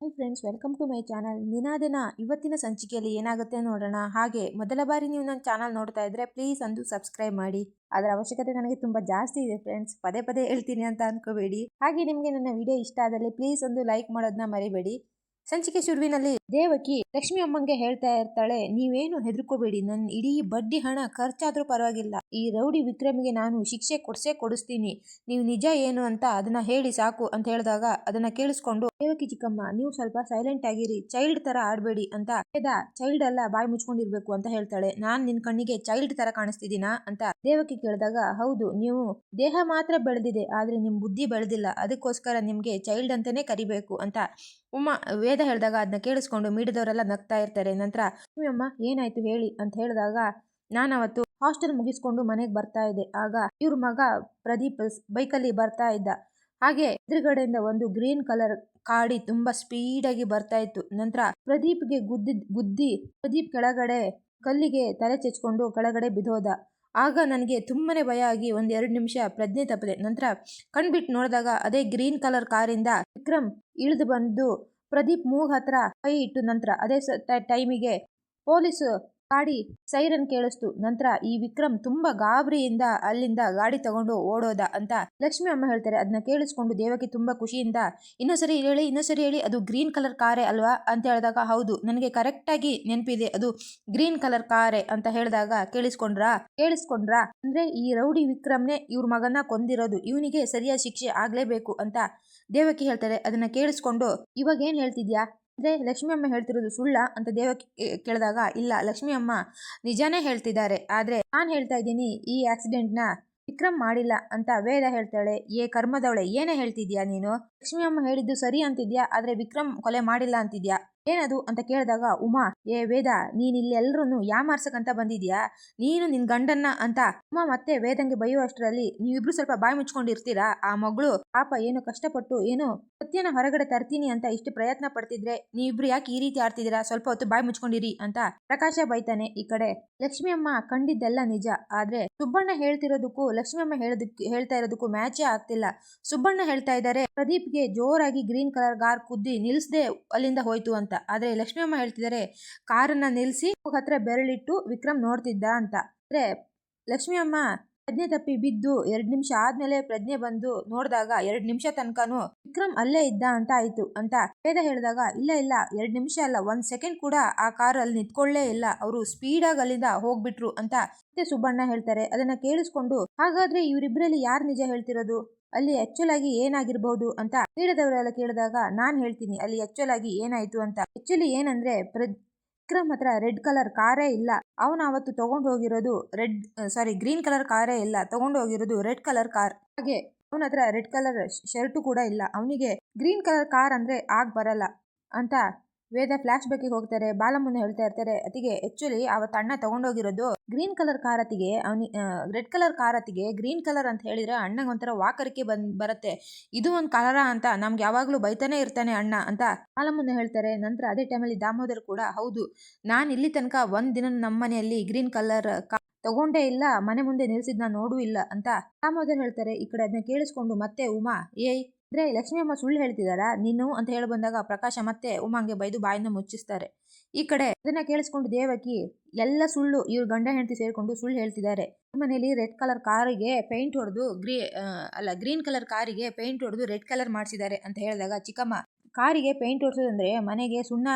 Hi friends welcome to my channel ದಿನ ಇವತ್ತಿನ ಸಂಚಿಕೆಯಲ್ಲಿ ಏನಾಗುತ್ತೆ ನೋಡೋಣ? ಹಾಗೆ ಮೊದಲ ಬಾರಿ ನೀವು ನನ್ನ ಚಾನಲ್ ನೋಡ್ತಾ ಇದ್ರೆ ಪ್ಲೀಸ್ ಅಂದು ಸಬ್ಸ್ಕ್ರೈಬ್ ಮಾಡಿ. ಅದರ ಅವಶ್ಯಕತೆ ನನಗೆ ತುಂಬಾ ಜಾಸ್ತಿ ಇದೆ ಫ್ರೆಂಡ್ಸ್ ಪದೇ ಪದೇ ಹೇಳ್ತೀನಿ ಅಂತ ಅನ್ಕೋಬೇಡಿ. ಹಾಗೆ ನಿಮಗೆ ನನ್ನ ವಿಡಿಯೋ ಇಷ್ಟ ಆದಲ್ಲಿ ಪ್ಲೀಸ್ ಒಂದು ಲೈಕ್ ಮಾಡೋದನ್ನ ಮರಿಬೇಡಿ. ಸಂಚಿಕೆ ಶುರುವಿನಲ್ಲಿ ದೇವಕಿ ಲಕ್ಷ್ಮಿ ಅಮ್ಮಂಗೆ ಹೇಳ್ತಾ ಇರ್ತಾಳೆ, ನೀವೇನು ಹೆದರ್ಕೋಬೇಡಿ ನನ್ನ ಇಡೀ ಬಡ್ಡಿ ಹಣ ಖರ್ಚಾದ್ರೂ ಪರವಾಗಿಲ್ಲ. ಈ ರೌಡಿ ವಿಕ್ರಮ್ಗೆ ನಾನು ಶಿಕ್ಷೆ ಕೊಡ್ಸೇ ಕೊಡಿಸ್ತೀನಿ. ನೀವು ನಿಜ ಏನು ಅಂತ ಅದನ್ನ ಹೇಳಿ ಸಾಕು ಅಂತ ಹೇಳಿದಾಗ ಅದನ್ನ ಕೇಳಿಸ್ಕೊಂಡು, ದೇವಕಿ ಚಿಕ್ಕಮ್ಮ, ನೀವು ಸ್ವಲ್ಪ ಸೈಲೆಂಟ್ ಆಗಿರಿ. ಚೈಲ್ಡ್ ತರ ಆಡ್ಬೇಡಿ ಅಂತ ಚೈಲ್ಡ್ ಅಲ್ಲ, ಬಾಯಿ ಮುಚ್ಕೊಂಡಿರ್ಬೇಕು ಅಂತ ಹೇಳ್ತಾಳೆ. ನಾನ್ ನಿನ್ ಕಣ್ಣಿಗೆ ಚೈಲ್ಡ್ ತರ ಕಾಣಿಸ್ತಿದ್ದೀನಾ? ಅಂತ ದೇವಕಿ ಕೇಳಿದಾಗ, ಹೌದು, ನೀವು ದೇಹ ಮಾತ್ರ ಬೆಳೆದಿದೆ, ಆದ್ರೆ ನಿಮ್ ಬುದ್ಧಿ ಬೆಳೆದಿಲ್ಲ. ಅದಕ್ಕೋಸ್ಕರ ನಿಮ್ಗೆ ಚೈಲ್ಡ್ ಅಂತಾನೆ ಕರಿಬೇಕು ಅಂತ ಉಮಾ ವೇದ ಹೇಳಿದಾಗ ಅದನ್ನ ಕೇಳಿಸ್ಕೊಂಡು ಮೀಡಿದವರೆಲ್ಲ ನಗ್ತಾ ಇರ್ತಾರೆ. ನಂತರ ಅಮ್ಮ ಏನಾಯ್ತು ಹೇಳಿ? ಅಂತ ಹೇಳಿದಾಗ ನಾನು ಅವತ್ತು ಹಾಸ್ಟೆಲ್ ಮುಗಿಸ್ಕೊಂಡು ಮನೆಗೆ ಬರ್ತಾ ಇದ್ದೆ. ಆಗ ಇವ್ರ ಮಗ ಪ್ರದೀಪ್ ಬೈಕಲ್ಲಿ ಬರ್ತಾ ಇದ್ದ. ಹಾಗೆ ಎದುರುಗಡೆಯಿಂದ ಒಂದು ಗ್ರೀನ್ ಕಲರ್ ಕಾಡಿ ತುಂಬಾ ಸ್ಪೀಡಾಗಿ ಬರ್ತಾ ಇತ್ತು. ನಂತರ ಪ್ರದೀಪ್ಗೆ ಗುದ್ದಿದ್, ಗುದ್ದಿ ಪ್ರದೀಪ್ ಕೆಳಗಡೆ ಕಲ್ಲಿಗೆ ತಲೆ ಚೆಚ್ಕೊಂಡು ಕೆಳಗಡೆ ಬಿದ್ದೋದ. ಆಗ ನನಗೆ ತುಂಬಾನೇ ಭಯ ಆಗಿ ಒಂದು ಎರಡು ನಿಮಿಷ ಪ್ರಜ್ಞೆ ತಪ್ಪಿದೆ ನಂತರ ಕಣ್ಬಿಟ್ಟು ನೋಡಿದಾಗ ಅದೇ ಗ್ರೀನ್ ಕಲರ್ ಕಾರಿಂದ ವಿಕ್ರಮ್ ಇಳಿದು ಬಂದು ಪ್ರದೀಪ್ ಮೂಗ್ ಹತ್ರ ಕೈ ಇಟ್ಟು ನಂತರ ಅದೇ ಟೈಮಿಗೆ ಪೊಲೀಸ್ ಗಾಡಿ ಸೈರನ್ ಕೇಳಿಸ್ತು. ನಂತರ ಈ ವಿಕ್ರಮ್ ತುಂಬಾ ಗಾಬರಿಯಿಂದ ಅಲ್ಲಿಂದ ಗಾಡಿ ತಗೊಂಡು ಓಡೋದ ಅಂತ ಲಕ್ಷ್ಮಿ ಅಮ್ಮ ಹೇಳ್ತಾರೆ. ಅದನ್ನ ಕೇಳಿಸ್ಕೊಂಡು ದೇವಕಿ ತುಂಬಾ ಖುಷಿಯಿಂದ ಇನ್ನೊಂದ್ಸರಿ ಹೇಳಿ ಇನ್ನೊಂದ್ಸರಿ ಹೇಳಿ, ಅದು ಗ್ರೀನ್ ಕಲರ್ ಕಾರೆ ಅಲ್ವಾ? ಅಂತ ಹೇಳಿದಾಗ, ಹೌದು, ನನಗೆ ಕರೆಕ್ಟ್ ಆಗಿ ನೆನಪಿದೆ, ಅದು ಗ್ರೀನ್ ಕಲರ್ ಕಾರೇ ಅಂತ ಹೇಳಿದಾಗ, ಕೇಳಿಸ್ಕೊಂಡ್ರಾ? ಕೇಳಿಸ್ಕೊಂಡ್ರಾ? ಅಂದ್ರೆ ಈ ರೌಡಿ ವಿಕ್ರಮ್ನೆ ಇವ್ರ ಮಗನ ಕೊಂದಿರೋದು. ಇವನಿಗೆ ಸರಿಯಾದ ಶಿಕ್ಷೆ ಆಗ್ಲೇಬೇಕು ಅಂತ ದೇವಕಿ ಹೇಳ್ತಾರೆ. ಅದನ್ನ ಕೇಳಿಸ್ಕೊಂಡು, ಇವಾಗ ಏನ್ ಹೇಳ್ತಿದ್ಯಾ? ಅಂದ್ರೆ ಲಕ್ಷ್ಮಿ ಅಮ್ಮ ಹೇಳ್ತಿರೋದು ಸುಳ್ಳ ಅಂತ ದೇವ ಕೇಳಿದಾಗ, ಇಲ್ಲ ಲಕ್ಷ್ಮಿ ಅಮ್ಮ ನಿಜಾನೇ ಹೇಳ್ತಿದ್ದಾರೆ, ಆದ್ರೆ ನಾನು ಹೇಳ್ತಾ ಇದ್ದೀನಿ, ಈ ಆಕ್ಸಿಡೆಂಟ್ನ ವಿಕ್ರಮ್ ಮಾಡಿಲ್ಲ ಅಂತ ವೇದ ಹೇಳ್ತಾಳೆ, ಏ ಕರ್ಮದವಳೆ, ಏನೇ ಹೇಳ್ತಿದ್ಯಾ ನೀನು? ಲಕ್ಷ್ಮಿ ಅಮ್ಮ ಹೇಳಿದ್ದು ಸರಿ ಅಂತಿದ್ಯಾ, ಆದ್ರೆ ವಿಕ್ರಮ್ ಕೊಲೆ ಮಾಡಿಲ್ಲ ಅಂತಿದ್ಯಾ? ಏನದು ಅಂತ ಕೇಳಿದಾಗ, ಉಮಾ, ಏ ವೇದ ನೀನ್ ಇಲ್ಲಿ ಎಲ್ರನ್ನು ಯಾಮಾರ್ಸಕಂತ ಬಂದಿದ್ಯಾ? ನೀನು ನಿನ್ ಗಂಡನ್ನ ಅಂತ. ಉಮಾ, ಮತ್ತೆ ವೇದಂಗೆ ಬೈಯುವಷ್ಟರಲ್ಲಿ ನೀವಿಬ್ರು ಸ್ವಲ್ಪ ಬಾಯಿ ಮುಚ್ಕೊಂಡಿರ್ತೀರಾ? ಆ ಮಗಳು ಪಾಪ ಏನು ಕಷ್ಟಪಟ್ಟು ಏನು ಸತ್ಯನ ಹೊರಗಡೆ ತರ್ತೀನಿ ಅಂತ ಇಷ್ಟು ಪ್ರಯತ್ನ ಪಡ್ತಿದ್ರೆ ನೀವಿಬ್ರು ಯಾಕೆ ಈ ರೀತಿ ಆಡ್ತಿದ್ದೀರಾ? ಸ್ವಲ್ಪ ಹೊತ್ತು ಬಾಯಿ ಮುಚ್ಕೊಂಡಿರಿ ಅಂತ ಪ್ರಕಾಶ ಬೈತಾನೆ ಈ ಕಡೆ. ಲಕ್ಷ್ಮಿ ಅಮ್ಮ ಕಂಡಿದ್ದೆಲ್ಲ ನಿಜ. ಆದ್ರೆ ಸುಬ್ಬಣ್ಣ ಹೇಳ್ತಿರೋದಕ್ಕೂ ಲಕ್ಷ್ಮಿ ಅಮ್ಮ ಹೇಳ್ತಾ ಇರೋದಕ್ಕೂ ಮ್ಯಾಚೇ ಆಗ್ತಿಲ್ಲ. ಸುಬ್ಬಣ್ಣ ಹೇಳ್ತಾ ಇದ್ದಾರೆ, ಪ್ರದೀಪ್ಗೆ ಜೋರಾಗಿ ಗ್ರೀನ್ ಕಲರ್ ಕಾರ್ ಕುದ್ದಿ ನಿಲ್ಸದೆ ಅಲ್ಲಿಂದ ಹೋಯ್ತು ಅಂತ. ಆದ್ರೆ ಲಕ್ಷ್ಮಿ ಅಮ್ಮ ಹೇಳ್ತಿದ್ದಾರೆ ಕಾರನ್ನು ನಿಲ್ಲಿಸಿ ಹತ್ರ ಬೆರಳಿಟ್ಟು ವಿಕ್ರಮ್ ನೋಡ್ತಿದ್ದ ಅಂತ. ಅಂದ್ರೆ ಲಕ್ಷ್ಮಿ ಅಮ್ಮ ಪ್ರಜ್ಞೆ ತಪ್ಪಿ ಬಿದ್ದು ಎರಡು ನಿಮಿಷ ಆದ್ಮೇಲೆ ಪ್ರಜ್ಞೆ ಬಂದು ನೋಡಿದಾಗ ಎರಡು ನಿಮಿಷ ತನಕನು ವಿಕ್ರಮ್ ಅಲ್ಲೇ ಇದ್ದ ಅಂತ ಆಯಿತು ಅಂತ ವೇದ ಹೇಳಿದಾಗ, ಇಲ್ಲ ಇಲ್ಲ, ಎರಡು ನಿಮಿಷ ಅಲ್ಲ, ಒಂದು ಸೆಕೆಂಡ್ ಕೂಡ ಆ ಕಾರ್ ಅಲ್ಲಿ ನಿಂತ್ಕೊಳ್ಳೇ ಇಲ್ಲ, ಅವರು ಸ್ಪೀಡ್ ಆಗಿ ಅಲ್ಲಿಂದ ಹೋಗ್ಬಿಟ್ರು ಅಂತ ಮತ್ತೆ ಸುಬ್ಬಣ್ಣ ಹೇಳ್ತಾರೆ. ಅದನ್ನ ಕೇಳಿಸ್ಕೊಂಡು, ಹಾಗಾದ್ರೆ ಇವರಿಬ್ಬರಲ್ಲಿ ಯಾರು ನಿಜ ಹೇಳ್ತಿರೋದು? ಅಲ್ಲಿ ಆಕ್ಚುಲ್ ಆಗಿ ಏನಾಗಿರ್ಬಹುದು ಅಂತ ಕೇಳಿದವರೆಲ್ಲ ಕೇಳಿದಾಗ ನಾನ್ ಹೇಳ್ತೀನಿ, ಅಲ್ಲಿ ಆಕ್ಚುಲ್ ಆಗಿ ಏನಾಯ್ತು ಅಂತ. ಆಕ್ಚುಲಿ ಏನಂದ್ರೆ ವಿಕ್ರಮ್ ಹತ್ರ ರೆಡ್ ಕಲರ್ ಕಾರೇ ಇಲ್ಲ. ಅವನ ಅವತ್ತು ತಗೊಂಡು ಹೋಗಿರೋದು ರೆಡ್, ಸಾರಿ ಗ್ರೀನ್ ಕಲರ್ ಕಾರೇ ಇಲ್ಲ. ತಗೊಂಡು ಹೋಗಿರೋದು ರೆಡ್ ಕಲರ್ ಕಾರ್. ಹಾಗೆ ಅವನ ಹತ್ರ ರೆಡ್ ಕಲರ್ ಶರ್ಟು ಕೂಡ ಇಲ್ಲ. ಅವನಿಗೆ ಗ್ರೀನ್ ಕಲರ್ ಕಾರ್ ಅಂದ್ರೆ ಆಗ್ ಬರಲ್ಲ ಅಂತ ವೇದ ಫ್ಲಾಶ್ ಬ್ಯಾಕಿಗೆ ಹೋಗ್ತಾರೆ, ಬಾಲಮ್ಮನ ಹೇಳ್ತಾ ಇರ್ತಾರೆ ಅತಿಗೆ ಆಕ್ಚುಲಿ ಅವತ್ತು ಅಣ್ಣ ತಗೊಂಡೋಗಿರೋದು ಗ್ರೀನ್ ಕಲರ್ ಕಾರ್ ಅತಿಗೆ ಅವನಿ ರೆಡ್ ಕಲರ್ ಕಾರ್ ಅತಿಗೆ ಗ್ರೀನ್ ಕಲರ್ ಅಂತ ಹೇಳಿದ್ರೆ ಅಣ್ಣಗೆ ಒಂಥರ ವಾಕರಿಕೆ ಬಂದ್, ಬರುತ್ತೆ. ಇದು ಒಂದು ಕಲರ ಅಂತ, ನಮ್ಗೆ ಯಾವಾಗ್ಲೂ ಬೈತಾನೆ ಇರ್ತಾನೆ ಅಣ್ಣ ಅಂತ ಬಾಲಮ್ಮನ ಹೇಳ್ತಾರೆ. ನಂತರ ಅದೇ ಟೈಮಲ್ಲಿ ದಾಮೋದರ್ ಕೂಡ, ಹೌದು, ನಾನು ಇಲ್ಲಿ ತನಕ ಒಂದ್ ದಿನ ನಮ್ಮ ಮನೆಯಲ್ಲಿ ಗ್ರೀನ್ ಕಲರ್ ತಗೊಂಡೇ ಇಲ್ಲ, ಮನೆ ಮುಂದೆ ನಿಲ್ಸಿದ್ನ ನೋಡು ಇಲ್ಲ ಅಂತ ದಾಮೋದರ್ ಹೇಳ್ತಾರೆ. ಈ ಕಡೆ ಅದನ್ನ ಕೇಳಿಸ್ಕೊಂಡು ಮತ್ತೆ, ಉಮಾ, ಏಯ್ ಅಂದ್ರೆ ಲಕ್ಷ್ಮಿ ಅಮ್ಮ ಸುಳ್ಳು ಹೇಳ್ತಿದಾರಾ? ನೀನು ಅಂತ ಹೇಳಿ ಬಂದಾಗ ಪ್ರಕಾಶ ಮತ್ತೆ ಉಮಾಂಗೆ ಬೈದು ಬಾಯನ್ನು ಮುಚ್ಚಿಸ್ತಾರೆ. ಈ ಕಡೆ ಅದನ್ನ ಕೇಳಿಸ್ಕೊಂಡು ದೇವಕಿ ಎಲ್ಲ ಸುಳ್ಳು, ಇವ್ರ ಗಂಡ ಹೆಂಡತಿ ಸೇರಿಕೊಂಡು ಸುಳ್ಳು ಹೇಳ್ತಿದ್ದಾರೆ ಮನೇಲಿ ರೆಡ್ ಕಲರ್ ಕಾರಿಗೆ ಪೇಂಟ್ ಹೊಡೆದು ಗ್ರೀ ಅಲ್ಲ, ಗ್ರೀನ್ ಕಲರ್ ಕಾರಿಗೆ ಪೇಂಟ್ ಹೊಡೆದು ರೆಡ್ ಕಲರ್ ಮಾಡಿಸಿದ್ದಾರೆ ಅಂತ ಹೇಳಿದಾಗ ಚಿಕ್ಕಮ್ಮ ಕಾರಿಗೆ ಪೇಂಟ್ ಹೊಡ್ಸೋದಂದ್ರೆ ಮನೆಗೆ ಸುಣ್ಣ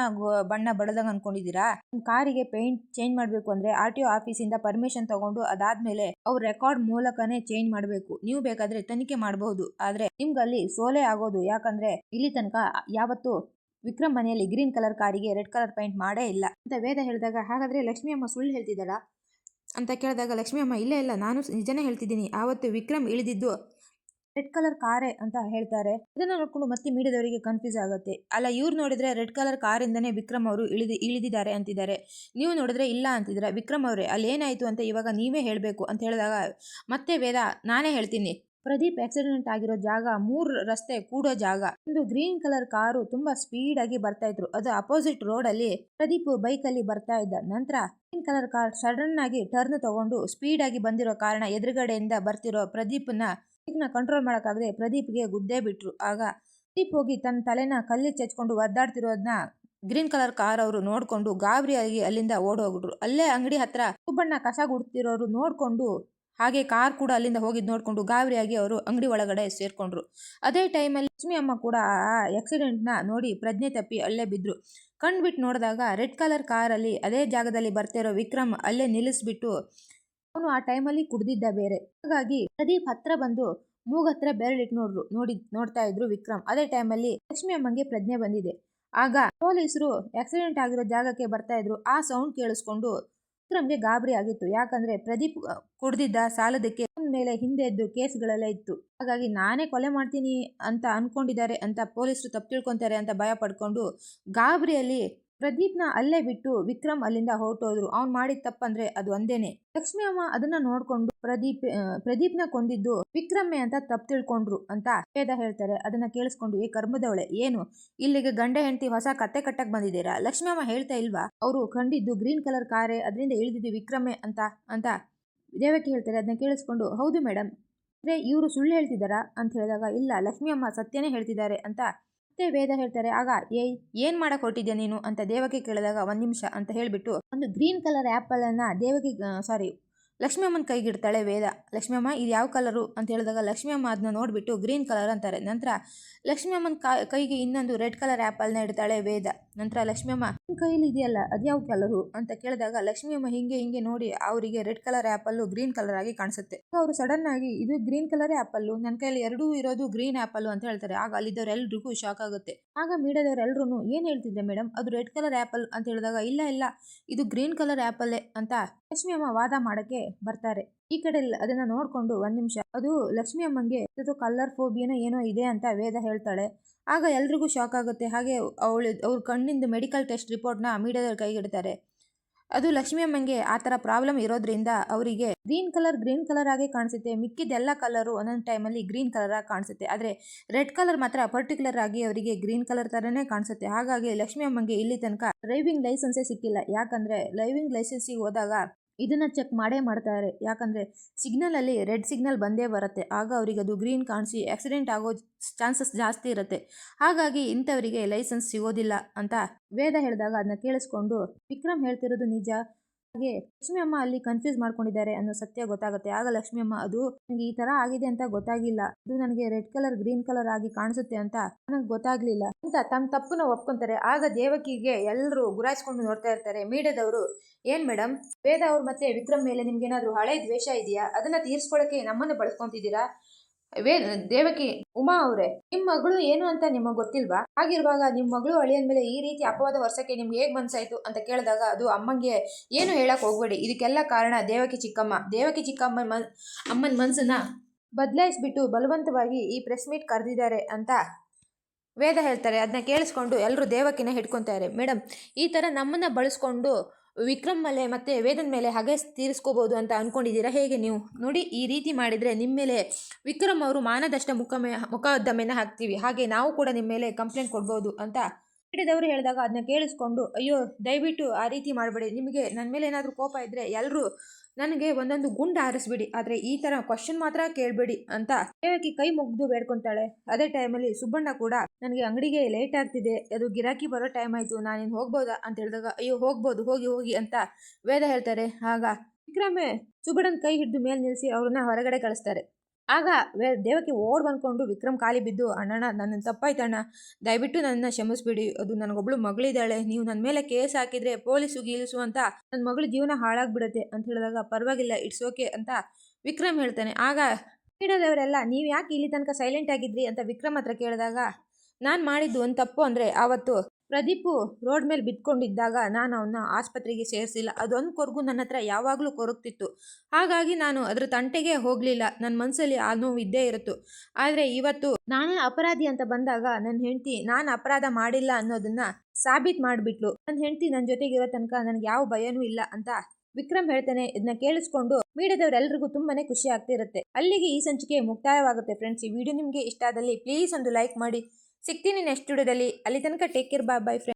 ಬಣ್ಣ ಬಡದಂಗೆ ಅನ್ಕೊಂಡಿದ್ದೀರಾ? ಕಾರಿಗೆ ಪೇಂಟ್ ಚೇಂಜ್ ಮಾಡಬೇಕು ಅಂದ್ರೆ ಆರ್ ಟಿ ಆಫೀಸಿಂದ ಪರ್ಮಿಷನ್ ತಗೊಂಡು ಅದಾದ್ಮೇಲೆ ಅವ್ರ ರೆಕಾರ್ಡ್ ಮೂಲಕನೇ ಚೇಂಜ್ ಮಾಡಬೇಕು. ನೀವು ಬೇಕಾದ್ರೆ ತನಿಖೆ ಮಾಡಬಹುದು ಆದ್ರೆ ನಿಮ್ಗಲ್ಲಿ ಸೋಲೆ ಆಗೋದು. ಯಾಕಂದ್ರೆ ಇಲ್ಲಿ ತನಕ ಯಾವತ್ತು ವಿಕ್ರಮ್ ಮನೆಯಲ್ಲಿ ಗ್ರೀನ್ ಕಲರ್ ಕಾರಿಗೆ ರೆಡ್ ಕಲರ್ ಪೇಂಟ್ ಮಾಡೇ ಇಲ್ಲ. ಅಂತ ವೇದ ಹೇಳಿದಾಗ, ಹಾಗಾದ್ರೆ ಲಕ್ಷ್ಮಿ ಅಮ್ಮ ಸುಳ್ಳು ಹೇಳ್ತಿದ್ದಾರಾ ಅಂತ ಕೇಳಿದಾಗ, ಲಕ್ಷ್ಮಿ ಅಮ್ಮ, ಇಲ್ಲೇ ಇಲ್ಲ, ನಾನು ನಿಜನೇ ಹೇಳ್ತಿದ್ದೀನಿ. ಆವತ್ತು ವಿಕ್ರಮ್ ಇಳಿದಿದ್ದು ರೆಡ್ ಕಲರ್ ಕಾರೆ ಅಂತ ಹೇಳ್ತಾರೆ. ಇದನ್ನ ನೋಡ್ಕೊಂಡು ಮತ್ತೆ ಮೀಡಿಯಾದವರಿಗೆ ಕನ್ಫ್ಯೂಸ್ ಆಗುತ್ತೆ. ಅಲ್ಲ, ಇವ್ರು ನೋಡಿದ್ರೆ ರೆಡ್ ಕಲರ್ ಇಂದನೇ ವಿಕ್ರಮ್ ಅವರು ಇಳಿದಿ, ಇಳಿದಿದ್ದಾರೆ ಅಂತಿದ್ದಾರೆ. ನೀವು ನೋಡಿದ್ರೆ ಇಲ್ಲ ಅಂತಿದ್ರೆ ವಿಕ್ರಮ್ ಅವರೇ ಅಲ್ಲಿ ಏನಾಯ್ತು ಅಂತ ಇವಾಗ ನೀವೇ ಹೇಳಬೇಕು ಅಂತ ಹೇಳಿದಾಗ ಮತ್ತೆ ವೇದ, ನಾನೇ ಹೇಳ್ತೀನಿ. ಪ್ರದೀಪ್ ಆಕ್ಸಿಡೆಂಟ್ ಆಗಿರೋ ಜಾಗ, ಮೂರ್ ರಸ್ತೆ ಕೂಡೋ ಜಾಗ. ಒಂದು ಗ್ರೀನ್ ಕಲರ್ ಕಾರು ತುಂಬಾ ಸ್ಪೀಡ್ ಆಗಿ ಬರ್ತಾ ಇದ್ರು. ಅದು ಅಪೋಸಿಟ್ ರೋಡ್ ಅಲ್ಲಿ ಪ್ರದೀಪ್ ಬೈಕ್ ಅಲ್ಲಿ ಬರ್ತಾ ಇದ್ದ. ನಂತರ ಗ್ರೀನ್ ಕಲರ್ ಕಾರ್ ಸಡನ್ ಆಗಿ ಟರ್ನ್ ತಗೊಂಡು ಸ್ಪೀಡ್ ಆಗಿ ಬಂದಿರೋ ಕಾರಣ ಎದುರುಗಡೆಯಿಂದ ಬರ್ತಿರೋ ಪ್ರದೀಪ್ನ ನ ಕಂಟ್ರೋಲ್ ಮಾಡೋಕ್ಕಾಗದೆ ಪ್ರದೀಪ್ಗೆ ಗುದ್ದೇ ಬಿಟ್ರು. ಆಗ ಪ್ರದೀಪ್ ಹೋಗಿ ತನ್ನ ತಲೆನ ಕಲ್ಲಿ ಚಚ್ಕೊಂಡು ಒದ್ದಾಡ್ತಿರೋದನ್ನ ಗ್ರೀನ್ ಕಲರ್ ಕಾರ್ ಅವರು ನೋಡ್ಕೊಂಡು ಗಾಬರಿಯಾಗಿ ಅಲ್ಲಿಂದ ಓಡೋಗ್ಬಿಟ್ರು. ಅಲ್ಲೇ ಅಂಗಡಿ ಹತ್ರ ಸುಬ್ಬಣ್ಣ ಕಸ ಗುಡ್ತಿರೋರು ನೋಡ್ಕೊಂಡು ಹಾಗೆ ಕಾರ್ ಕೂಡ ಅಲ್ಲಿಂದ ಹೋಗಿದ್ದು ನೋಡ್ಕೊಂಡು ಗಾಬರಿಯಾಗಿ ಅವರು ಅಂಗಡಿ ಒಳಗಡೆ ಸೇರ್ಕೊಂಡ್ರು. ಅದೇ ಟೈಮಲ್ಲಿ ಲಕ್ಷ್ಮಿ ಅಮ್ಮ ಕೂಡ ಆ ಆಕ್ಸಿಡೆಂಟ್ನ ನೋಡಿ ಪ್ರಜ್ಞೆ ತಪ್ಪಿ ಅಲ್ಲೇ ಬಿದ್ದರು ಕಣ್ಬಿಟ್ಟು ನೋಡಿದಾಗ ರೆಡ್ ಕಲರ್ ಕಾರಲ್ಲಿ ಅದೇ ಜಾಗದಲ್ಲಿ ಬರ್ತಿರೋ ವಿಕ್ರಮ್ ಅಲ್ಲೇ ನಿಲ್ಲಿಸ್ಬಿಟ್ಟು ಅವನು ಆ ಟೈಮಲ್ಲಿ ಕುಡ್ದಿದ್ದ ಬೇರೆ. ಹಾಗಾಗಿ ಪ್ರದೀಪ್ ಹತ್ರ ಬಂದು ಮೂಗತ್ರ ಬೆರಳಿಟ್ಟು ನೋಡ್ರು, ನೋಡಿ, ನೋಡ್ತಾ ಇದ್ರು ವಿಕ್ರಮ್. ಅದೇ ಟೈಮಲ್ಲಿ ಲಕ್ಷ್ಮಿ ಅಮ್ಮಂಗೆ ಪ್ರಜ್ಞೆ ಬಂದಿದೆ. ಆಗ ಪೊಲೀಸರು ಆಕ್ಸಿಡೆಂಟ್ ಆಗಿರೋ ಜಾಗಕ್ಕೆ ಬರ್ತಾ ಇದ್ರು. ಆ ಸೌಂಡ್ ಕೇಳಿಸ್ಕೊಂಡು ವಿಕ್ರಮ್ಗೆ ಗಾಬರಿ ಆಗಿತ್ತು. ಯಾಕಂದ್ರೆ ಪ್ರದೀಪ್ ಕುಡ್ದಿದ್ದ ಸಾಲದಕ್ಕೆ ಮೇಲೆ ಹಿಂದೆ ಎದ್ದು ಕೇಸ್ಗಳೆಲ್ಲ ಇತ್ತು. ಹಾಗಾಗಿ ನಾನೇ ಕೊಲೆ ಮಾಡ್ತೀನಿ ಅಂತ ಅನ್ಕೊಂಡಿದ್ದಾರೆ ಅಂತ ಪೊಲೀಸರು ತಪ್ಪು ತಿಳ್ಕೊತಾರೆ ಅಂತ ಭಯ ಪಡ್ಕೊಂಡು ಗಾಬರಿಯಲ್ಲಿ ಪ್ರದೀಪ್ನ ಅಲ್ಲೇ ಬಿಟ್ಟು ವಿಕ್ರಮ್ ಅಲ್ಲಿಂದ ಹೊರಟೋದ್ರು. ಅವ್ನು ಮಾಡಿದ ತಪ್ಪಂದ್ರೆ ಅದು ಒಂದೇನೆ ಲಕ್ಷ್ಮಿ ಅಮ್ಮ ಅದನ್ನ ನೋಡ್ಕೊಂಡು ಪ್ರದೀಪ್ ಪ್ರದೀಪ್ನ ಕೊಂದಿದ್ದು ವಿಕ್ರಮ್ಮೆ ಅಂತ ತಪ್ಪು ತಿಳ್ಕೊಂಡ್ರು ಅಂತ ವೇದ ಹೇಳ್ತಾರೆ. ಅದನ್ನ ಕೇಳಿಸ್ಕೊಂಡು ಈ ಕರ್ಮದವಳೆ, ಏನು? ಇಲ್ಲಿಗೆ ಗಂಡ ಹೆಂಡತಿ ಹೊಸ ಕತ್ತೆ ಕಟ್ಟಕ್ ಬಂದಿದ್ದೀರಾ? ಲಕ್ಷ್ಮಿ ಅಮ್ಮ ಹೇಳ್ತಾ ಇಲ್ವಾ? ಅವರು ಕಂಡಿದ್ದು ಗ್ರೀನ್ ಕಲರ್ ಕಾರೆ, ಅದರಿಂದ ಇಳಿದಿದ್ದು ವಿಕ್ರಮೆ ಅಂತ ಅಂತ ದೇವಕ್ಕೆ ಹೇಳ್ತಾರೆ. ಅದನ್ನ ಕೇಳಿಸ್ಕೊಂಡು, ಹೌದು ಮೇಡಮ್ ಅಂದ್ರೆ ಇವರು ಸುಳ್ಳು ಹೇಳ್ತಿದ್ದಾರಾ? ಅಂತ ಹೇಳಿದಾಗ, ಇಲ್ಲ, ಲಕ್ಷ್ಮಿ ಅಮ್ಮ ಸತ್ಯನೇ ಹೇಳ್ತಿದ್ದಾರೆ ಅಂತ ಮತ್ತೆ ವೇದ ಹೇಳ್ತಾರೆ, ಆಗ ಏ, ಏನ್ ಮಾಡಕ್ ಹೊರಟಿದ್ಯಾ ನೀನು? ಅಂತ ದೇವಕಿ ಕೇಳಿದಾಗ, ಒಂದ್ ನಿಮಿಷ, ಅಂತ ಹೇಳ್ಬಿಟ್ಟು, ಒಂದು ಗ್ರೀನ್ ಕಲರ್ ಆ್ಯಪಲ್ ಅನ್ನ ದೇವಕಿ ಸಾರಿ ಲಕ್ಷ್ಮಿ ಅಮ್ಮನ ಕೈಗಿಡ್ತಾಳೆ ವೇದ. ಲಕ್ಷ್ಮೀ ಅಮ್ಮ ಇದು ಯಾವ ಕಲರು ಅಂತ ಹೇಳಿದಾಗ ಲಕ್ಷ್ಮೀ ಅಮ್ಮ ಅದನ್ನ ನೋಡ್ಬಿಟ್ಟು ಗ್ರೀನ್ ಕಲರ್ ಅಂತಾರೆ. ನಂತರ ಲಕ್ಷ್ಮೀ ಅಮ್ಮನ ಕೈಗೆ ಇನ್ನೊಂದು ರೆಡ್ ಕಲರ್ ಆ್ಯಪಲ್ನ ಇಡ್ತಾಳೆ ವೇದ. ನಂತರ ಲಕ್ಷ್ಮೀ ಅಮ್ಮ ನಿಮ್ಮ ಕೈಲಿ ಇದೆಯಲ್ಲ ಅದ್ಯಾವ ಕಲರು ಅಂತ ಕೇಳಿದಾಗ ಲಕ್ಷ್ಮೀ ಅಮ್ಮ ಹಿಂಗೆ ಹಿಂಗೆ ನೋಡಿ ಅವರಿಗೆ red colour apple green colour ಆಗಿ ಕಾಣಿಸುತ್ತೆ. ಅವರು ಸಡನ್ ಆಗಿ ಇದು ಗ್ರೀನ್ ಕಲರ್ ಆ್ಯಪಲ್ಲು ನನ್ನ ಕೈಯಲ್ಲಿ ಎರಡೂ ಇರೋದು ಗ್ರೀನ್ ಆ್ಯಪಲ್ಲು ಅಂತ ಹೇಳ್ತಾರೆ. ಆಗ ಅಲ್ಲಿದ್ದವರೆಲ್ರಿಗೂ ಶಾಕ್ ಆಗುತ್ತೆ. ಆಗ ಮೀಡಿಯಾದವರೆಲ್ಲರೂ ಏನು ಹೇಳ್ತಿದ್ದೆ ಮೇಡಮ್ ಅದು ರೆಡ್ ಕಲರ್ ಆ್ಯಪಲ್ ಅಂತ ಹೇಳಿದಾಗ, ಇಲ್ಲ ಇಲ್ಲ, ಇದು ಗ್ರೀನ್ ಕಲರ್ ಆ್ಯಪಲ್ಲೇ ಅಂತ ಲಕ್ಷ್ಮೀ ಅಮ್ಮ ವಾದ ಮಾಡಕ್ಕೆ ಬರ್ತಾರೆ. ಈ ಕಡೆ ಅದನ್ನ ನೋಡ್ಕೊಂಡು ಒಂದ್ ನಿಮಿಷ, ಅದು ಲಕ್ಷ್ಮಿ ಅಮ್ಮಂಗೆ ಕಲರ್ ಫೋಬಿಯನೋ ಏನೋ ಇದೆ ಅಂತ ವೇದ ಹೇಳ್ತಾಳೆ. ಆಗ ಎಲ್ರಿಗೂ ಶಾಕ್ ಆಗುತ್ತೆ. ಹಾಗೆ ಅವಳು, ಅವ್ರ ಕಣ್ಣಿಂದ ಮೆಡಿಕಲ್ ಟೆಸ್ಟ್ ರಿಪೋರ್ಟ್ನ ಮೀಡಿಯಾದಲ್ಲಿ ಕೈಗಿಡ್ತಾರೆ. ಅದು ಲಕ್ಷ್ಮಿ ಅಮ್ಮಂಗೆ ಆ ಥರ ಪ್ರಾಬ್ಲಮ್ ಇರೋದ್ರಿಂದ ಅವರಿಗೆ ಗ್ರೀನ್ ಕಲರ್ ಗ್ರೀನ್ ಕಲರ್ ಆಗಿ ಕಾಣಿಸುತ್ತೆ. ಮಿಕ್ಕಿದೆಲ್ಲ ಕಲರು ಒಂದೊಂದು ಟೈಮಲ್ಲಿ ಗ್ರೀನ್ ಕಲರ್ ಆಗಿ ಕಾಣಿಸುತ್ತೆ. ಆದರೆ ರೆಡ್ ಕಲರ್ ಮಾತ್ರ ಪರ್ಟಿಕ್ಯುಲರ್ ಆಗಿ ಅವರಿಗೆ ಗ್ರೀನ್ ಕಲರ್ ಥರನೇ ಕಾಣಿಸುತ್ತೆ. ಹಾಗಾಗಿ ಲಕ್ಷ್ಮಿ ಅಮ್ಮಂಗೆ ಇಲ್ಲಿ ತನಕ ಡ್ರೈವಿಂಗ್ ಲೈಸೆನ್ಸೇ ಸಿಕ್ಕಿಲ್ಲ. ಯಾಕಂದ್ರೆ ಡ್ರೈವಿಂಗ್ ಲೈಸೆನ್ಸಿಗೆ ಹೋದಾಗ ಇದನ್ನ ಚೆಕ್ ಮಾಡೇ ಮಾಡ್ತಾರೆ. ಯಾಕಂದರೆ ಸಿಗ್ನಲಲ್ಲಿ ರೆಡ್ ಸಿಗ್ನಲ್ ಬಂದೇ ಬರುತ್ತೆ. ಆಗ ಅವರಿಗೆ ಅದು ಗ್ರೀನ್ ಕಾಣಿಸಿ ಆಕ್ಸಿಡೆಂಟ್ ಆಗೋ ಚಾನ್ಸಸ್ ಜಾಸ್ತಿ ಇರುತ್ತೆ. ಹಾಗಾಗಿ ಇಂಥವರಿಗೆ ಲೈಸೆನ್ಸ್ ಸಿಗೋದಿಲ್ಲ ಅಂತ ವೇದ ಹೇಳಿದಾಗ ಅದನ್ನ ಕೇಳಿಸ್ಕೊಂಡು, ವಿಕ್ರಮ್ ಹೇಳ್ತಿರೋದು ನಿಜ. ಹಾಗೆ ಲಕ್ಷ್ಮಿ ಅಮ್ಮ ಅಲ್ಲಿ ಕನ್ಫ್ಯೂಸ್ ಮಾಡ್ಕೊಂಡಿದ್ದಾರೆ ಅನ್ನೋ ಸತ್ಯ ಗೊತ್ತಾಗುತ್ತೆ. ಆಗ ಲಕ್ಷ್ಮಿ ಅಮ್ಮ ಅದು ನನಗೆ ಈ ತರ ಆಗಿದೆ ಅಂತ ಗೊತ್ತಾಗಿಲ್ಲ. ಅದು ನನಗೆ ರೆಡ್ ಕಲರ್ ಗ್ರೀನ್ ಕಲರ್ ಆಗಿ ಕಾಣಿಸುತ್ತೆ ಅಂತ ನನಗೆ ಗೊತ್ತಾಗ್ಲಿಲ್ಲ. ಅಂತ ತಮ್ಮ ತಪ್ಪನ್ನ ಒಪ್ಕೊಂತಾರೆ. ಆಗ ದೇವಕಿಗೆ ಎಲ್ಲರೂ ಗುರಾಯಿಸ್ಕೊಂಡು ನೋಡ್ತಾ ಇರ್ತಾರೆ. ಮೀಡಿಯಾದವರು ಏನ್ ಮೇಡಮ್ ವೇದ ಅವ್ರು ಮತ್ತೆ ವಿಕ್ರಮ್ ಮೇಲೆ ನಿಮ್ಗೆ ಏನಾದ್ರು ಹಳೆ ದ್ವೇಷ ಇದೆಯಾ? ಅದನ್ನ ತೀರ್ಸ್ಕೊಳಕ್ಕೆ ನಮ್ಮನ್ನು ಬಳಸ್ಕೊಂತಿದ್ದೀರಾ? ವೇ, ದೇವಕಿ ಉಮಾ ಅವರೇ ನಿಮ್ಮ ಮಗಳು ಏನು ಅಂತ ನಿಮಗೆ ಗೊತ್ತಿಲ್ವಾ? ಹಾಗಿರುವಾಗ ನಿಮ್ಮ ಮಗಳು ಅಳಿಯನ್ ಮೇಲೆ ಈ ರೀತಿ ಅಪವಾದ ವರ್ಷಕ್ಕೆ ನಿಮ್ಗೆ ಹೇಗೆ ಮನ್ಸಾಯ್ತು ಅಂತ ಕೇಳಿದಾಗ ಅದು ಅಮ್ಮಂಗೆ ಏನು ಹೇಳಕ್ ಹೋಗ್ಬೇಡಿ. ಇದಕ್ಕೆಲ್ಲ ಕಾರಣ ದೇವಕಿ ಚಿಕ್ಕಮ್ಮ. ದೇವಕಿ ಚಿಕ್ಕಮ್ಮ ಮನ್ ಅಮ್ಮನ ಮನ್ಸನ್ನ ಬದಲಾಯಿಸ್ಬಿಟ್ಟು ಬಲವಂತವಾಗಿ ಈ ಪ್ರೆಸ್ ಮೀಟ್ ಕರೆದಿದ್ದಾರೆ ಅಂತ ವೇದ ಹೇಳ್ತಾರೆ. ಅದನ್ನ ಕೇಳಿಸ್ಕೊಂಡು ಎಲ್ಲರೂ ದೇವಕಿನ ಹಿಡ್ಕೊತಾರೆ ಮೇಡಮ್ ಈ ಥರ ನಮ್ಮನ್ನು ಬಳಸ್ಕೊಂಡು ವಿಕ್ರಮ್ ಮೇಲೆ ಮತ್ತು ವೇದನ್ ಮೇಲೆ ಹಾಗೆ ತೀರಿಸ್ಕೋಬೋದು ಅಂತ ಅಂದ್ಕೊಂಡಿದ್ದೀರಾ ಹೇಗೆ ನೀವು? ನೋಡಿ, ಈ ರೀತಿ ಮಾಡಿದರೆ ನಿಮ್ಮ ಮೇಲೆ ವಿಕ್ರಮ್ ಅವರು ಮಾನದಷ್ಟ ಮುಖಮೆ ಮುಖದ್ದಮೆನ ಹಾಕ್ತೀವಿ. ಹಾಗೆ ನಾವು ಕೂಡ ನಿಮ್ಮ ಮೇಲೆ ಕಂಪ್ಲೇಂಟ್ ಕೊಡ್ಬೋದು ಅಂತ ಹಿಡಿದವರು ಹೇಳಿದಾಗ ಅದನ್ನ ಕೇಳಿಸ್ಕೊಂಡು, ಅಯ್ಯೋ, ದಯವಿಟ್ಟು ಆ ರೀತಿ ಮಾಡಬೇಡಿ. ನಿಮಗೆ ನನ್ನ ಮೇಲೆ ಏನಾದರೂ ಕೋಪ ಇದ್ದರೆ ಎಲ್ಲರೂ ನನಗೆ ಒಂದೊಂದು ಗುಂಡು ಹಾರಿಸ್ಬಿಡಿ. ಆದರೆ ಈ ಥರ ಕ್ವಶನ್ ಮಾತ್ರ ಕೇಳಬೇಡಿ ಅಂತ ದೇವಕಿ ಕೈ ಮುಗ್ದು ಬೇಡ್ಕೊತಾಳೆ. ಅದೇ ಟೈಮಲ್ಲಿ ಸುಬ್ಬಣ್ಣ ಕೂಡ, ನನಗೆ ಅಂಗಡಿಗೆ ಲೇಟ್ ಆಗ್ತಿದೆ. ಅದು ಗಿರಾಕಿ ಬರೋ ಟೈಮ್ ಆಯಿತು. ನಾನಿನ್ನು ಹೋಗ್ಬೋದಾ? ಅಂತ ಹೇಳಿದಾಗ, ಅಯ್ಯೋ, ಹೋಗ್ಬೋದು. ಹೋಗಿ ಹೋಗಿ ಅಂತ ವೇದ ಹೇಳ್ತಾರೆ. ಆಗ ವಿಕ್ರಮೆ ಸುಬ್ಬಣ್ಣನ ಕೈ ಹಿಡಿದು ಮೇಲೆ ನಿಲ್ಲಿಸಿ ಅವ್ರನ್ನ ಹೊರಗಡೆ ಕಳಿಸ್ತಾರೆ. ಆಗ ದೇವಕಿ ಓಡ್ ಬಂದ್ಕೊಂಡು ವಿಕ್ರಮ್ ಖಾಲಿ ಬಿದ್ದು, ಅಣ್ಣಣ್ಣ ನನ್ನ ತಪ್ಪಾಯ್ತಣ್ಣ ದಯವಿಟ್ಟು ನನ್ನ ಕ್ಷಮಿಸ್ಬಿಡಿ. ಅದು ನನಗೊಬ್ಳು ಮಗಳಿದ್ದಾಳೆ. ನೀವು ನನ್ನ ಮೇಲೆ ಕೇಸ್ ಹಾಕಿದ್ರೆ ಪೊಲೀಸು ಗೀಲಿಸು ಅಂತ ನನ್ನ ಮಗಳ ಜೀವನ ಹಾಳಾಗ್ಬಿಡುತ್ತೆ ಅಂತ ಹೇಳಿದಾಗ, ಪರವಾಗಿಲ್ಲ, ಇಟ್ಸ್ ಓಕೆ ಅಂತ ವಿಕ್ರಮ್ ಹೇಳ್ತಾನೆ. ಆಗ ಹಿಡಿದವರೆಲ್ಲ ನೀವು ಯಾಕೆ ಇಲ್ಲಿ ತನಕ ಸೈಲೆಂಟ್ ಆಗಿದ್ರಿ? ಅಂತ ವಿಕ್ರಮ್ ಹತ್ರ ಕೇಳಿದಾಗ, ನಾನು ಮಾಡಿದ್ದು ಒಂದು ತಪ್ಪು ಅಂದರೆ ಆವತ್ತು ಪ್ರದೀಪು ರೋಡ್ ಮೇಲೆ ಬಿದ್ಕೊಂಡಿದ್ದಾಗ ನಾನು ಅವನ್ನ ಆಸ್ಪತ್ರೆಗೆ ಸೇರಿಸಿಲ್ಲ. ಅದೊಂದು ಕೊರಗು ನನ್ನ ಹತ್ರ ಯಾವಾಗಲೂ ಕೊರಗ್ತಿತ್ತು. ಹಾಗಾಗಿ ನಾನು ಅದರ ತಂಟೆಗೆ ಹೋಗಲಿಲ್ಲ. ನನ್ನ ಮನಸ್ಸಲ್ಲಿ ಆ ನೋವು ಇದ್ದೇ ಇರುತ್ತು. ಆದರೆ ಇವತ್ತು ನಾನೇ ಅಪರಾಧಿ ಅಂತ ಬಂದಾಗ ನನ್ನ ಹೆಂಡತಿ ನಾನು ಅಪರಾಧ ಮಾಡಿಲ್ಲ ಅನ್ನೋದನ್ನ ಸಾಬೀತು ಮಾಡಿಬಿಟ್ಲು. ನನ್ನ ಹೆಂಡತಿ ನನ್ನ ಜೊತೆಗಿರೋ ತನಕ ನನಗೆ ಯಾವ ಭಯನೂ ಇಲ್ಲ ಅಂತ ವಿಕ್ರಮ್ ಹೇಳ್ತಾನೆ. ಇದನ್ನ ಕೇಳಿಸ್ಕೊಂಡು ಮೀಡಿಯಾದವರೆಲ್ಲರಿಗೂ ತುಂಬಾನೇ ಖುಷಿ ಆಗ್ತಿರುತ್ತೆ. ಅಲ್ಲಿಗೆ ಈ ಸಂಚಿಕೆ ಮುಕ್ತಾಯವಾಗುತ್ತೆ. ಫ್ರೆಂಡ್ಸ್, ಈ ವಿಡಿಯೋ ನಿಮಗೆ ಇಷ್ಟ ಆದಲ್ಲಿ ಪ್ಲೀಸ್ ಒಂದು ಲೈಕ್ ಮಾಡಿ. ಸಿಗ್ತೀನಿ ನೆಕ್ಸ್ಟ್ ವಿಡಿಯೋದಲ್ಲಿ ಅಲ್ಲಿ ತನಕ take care bye bye friends